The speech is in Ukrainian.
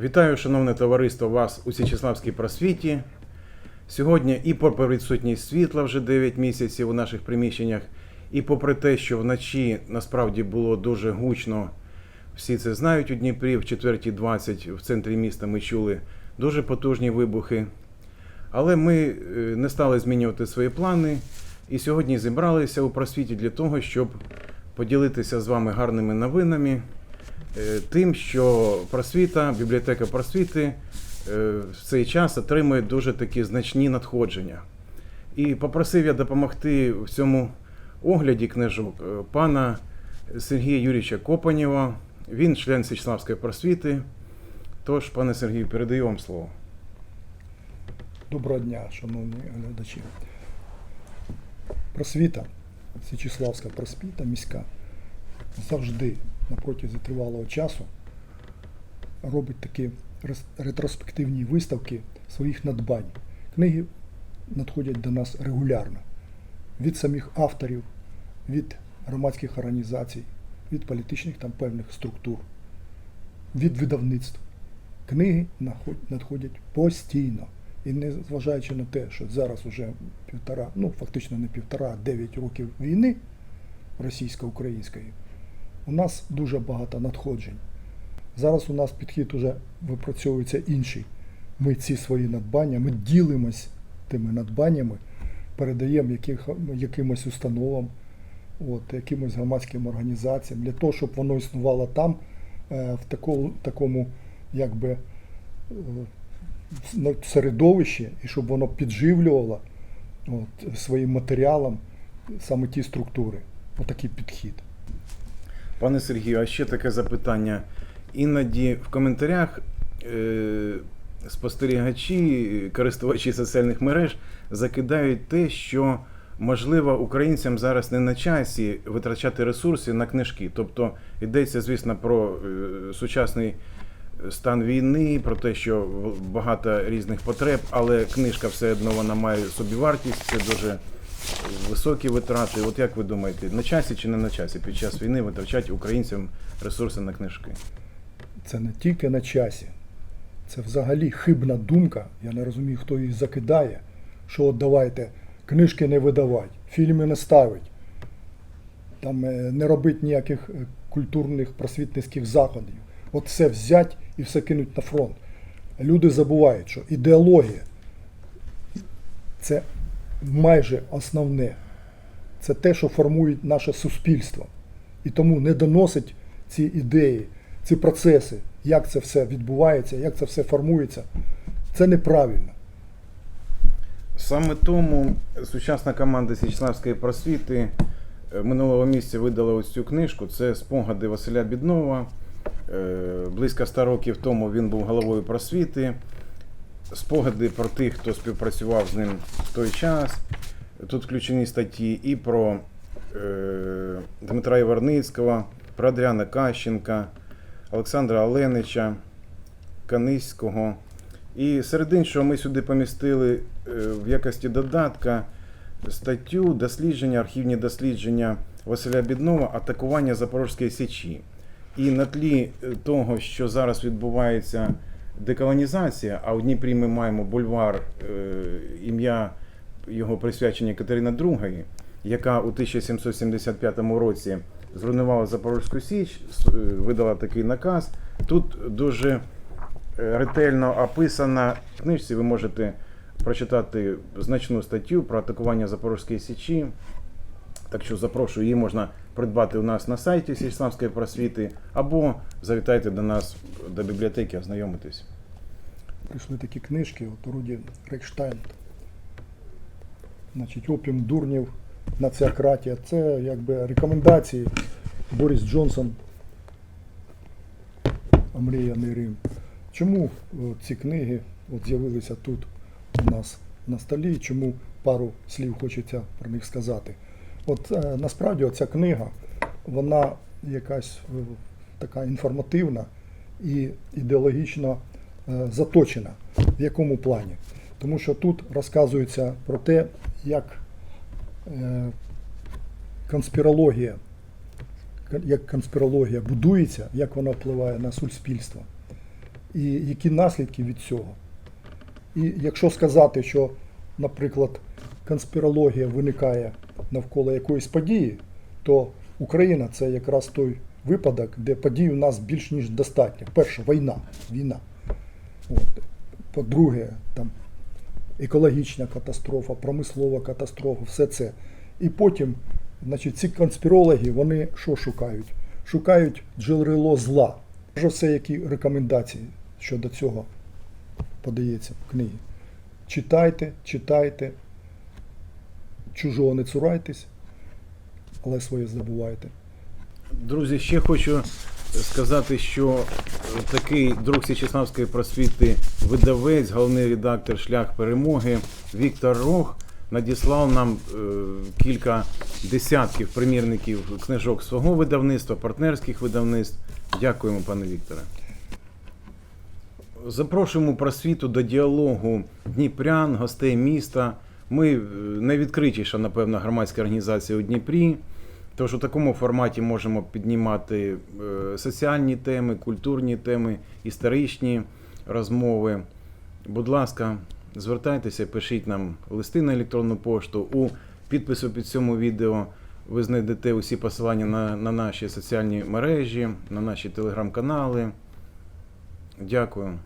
Вітаю, шановне товариство, вас у Січеславській просвіті. Сьогодні і попри відсутність світла вже 9 місяців у наших приміщеннях, і попри те, що вночі насправді було дуже гучно, всі це знають у Дніпрі, в 4.20 в центрі міста ми чули дуже потужні вибухи. Але ми е, не стали змінювати свої плани і сьогодні зібралися у просвіті для того, щоб поділитися з вами гарними новинами, тим, що просвіта, бібліотека просвіти е, в цей час отримує дуже такі значні надходження. І попросив я допомогти в цьому огляді книжок е, пана Сергія Юрійовича Копанєва. Він член Січславської просвіти. Тож, пане Сергію, передаю вам слово. Доброго дня, шановні глядачі. Просвіта, Січиславська просвіта міська завжди на протязі тривалого часу робить такі ретроспективні виставки своїх надбань. Книги надходять до нас регулярно від самих авторів, від громадських організацій, від політичних там певних структур, від видавництв. Книги надходять постійно. І не зважаючи на те, що зараз уже півтора, ну фактично не півтора, а дев'ять років війни російсько-української, у нас дуже багато надходжень. Зараз у нас підхід уже випрацьовується інший. Ми ці свої надбання, ми ділимось тими надбаннями, передаємо яких, якимось установам, от, якимось громадським організаціям, для того, щоб воно існувало там, е, в такому, такому якби, е, середовищі, і щоб воно підживлювало от, своїм матеріалом саме ті структури. Отакий підхід. Пане Сергію, а ще таке запитання. Іноді в коментарях е, спостерігачі, користувачі соціальних мереж закидають те, що можливо українцям зараз не на часі витрачати ресурси на книжки. Тобто йдеться, звісно, про е, сучасний стан війни, про те, що багато різних потреб, але книжка все одно вона має собівартість, це дуже високі витрати. От як ви думаєте, на часі чи не на часі під час війни витрачати українцям ресурси на книжки? Це не тільки на часі, це взагалі хибна думка. Я не розумію, хто її закидає, що от давайте книжки не видавати, фільми не ставить, там е, не робить ніяких е, культурних просвітницьких заходів. От все взять і все кинуть на фронт. Люди забувають, що ідеологія це майже основне. Це те, що формує наше суспільство. І тому не доносить ці ідеї, ці процеси, як це все відбувається, як це все формується. Це неправильно. Саме тому сучасна команда Січславської просвіти е, минулого місяця видала ось цю книжку. Це спогади Василя Біднова. Е, Близько ста років тому він був головою просвіти. Спогади про тих, хто співпрацював з ним в той час. Тут включені статті і про е, Дмитра Іварницького, про Адріана Кащенка, Олександра Оленича, Каниського. І серед іншого ми сюди помістили е, в якості додатка статтю дослідження, архівні дослідження Василя Біднова Атакування Запорозької Січі. І на тлі е, того, що зараз відбувається деколонізація, а у Дніпрі ми маємо бульвар е, ім'я його присвячення Катерина II, яка у 1775 році зруйнувала Запорозьку Січ, е, видала такий наказ. Тут дуже е, ретельно описана в книжці. Ви можете прочитати значну статтю про атакування Запорозької Січі. Так що запрошую, її можна придбати у нас на сайті Січславської просвіти або завітайте до нас до бібліотеки, ознайомитись. Прийшли такі книжки, от Руді Рейхштайн. Значить, опіум дурнів, націократія. Це якби рекомендації. Борис Джонсон, Омріяний Рим. Чому е, ці книги от з'явилися тут у нас на столі? Чому пару слів хочеться про них сказати? От е, насправді ця книга, вона якась е, така інформативна і ідеологічно е, заточена. В якому плані? Тому що тут розказується про те, як конспірологія, як конспірологія будується, як вона впливає на суспільство. і які наслідки від цього. І якщо сказати, що, наприклад, конспірологія виникає навколо якоїсь події, то Україна це якраз той випадок, де подій у нас більш ніж достатньо. Перше, війна. війна. По-друге, там екологічна катастрофа, промислова катастрофа, все це. І потім, значить, ці конспірологи, вони що шукають? Шукають джерело зла. Вже все, які рекомендації щодо цього подається в книгі. Читайте, читайте, чужого не цурайтесь, але своє здобувайте. Друзі, ще хочу сказати, що такий друг Січеславської просвіти, видавець, головний редактор Шлях перемоги Віктор Рох надіслав нам е, кілька десятків примірників книжок свого видавництва, партнерських видавництв. Дякуємо, пане Вікторе. Запрошуємо просвіту до діалогу Дніпрян, гостей міста. Ми е, найвідкритіша, напевно, громадська організація у Дніпрі. Тож у такому форматі можемо піднімати е, соціальні теми, культурні теми, історичні розмови. Будь ласка, звертайтеся, пишіть нам листи на електронну пошту. У підпису під цьому відео ви знайдете усі посилання на, на наші соціальні мережі, на наші телеграм-канали. Дякую.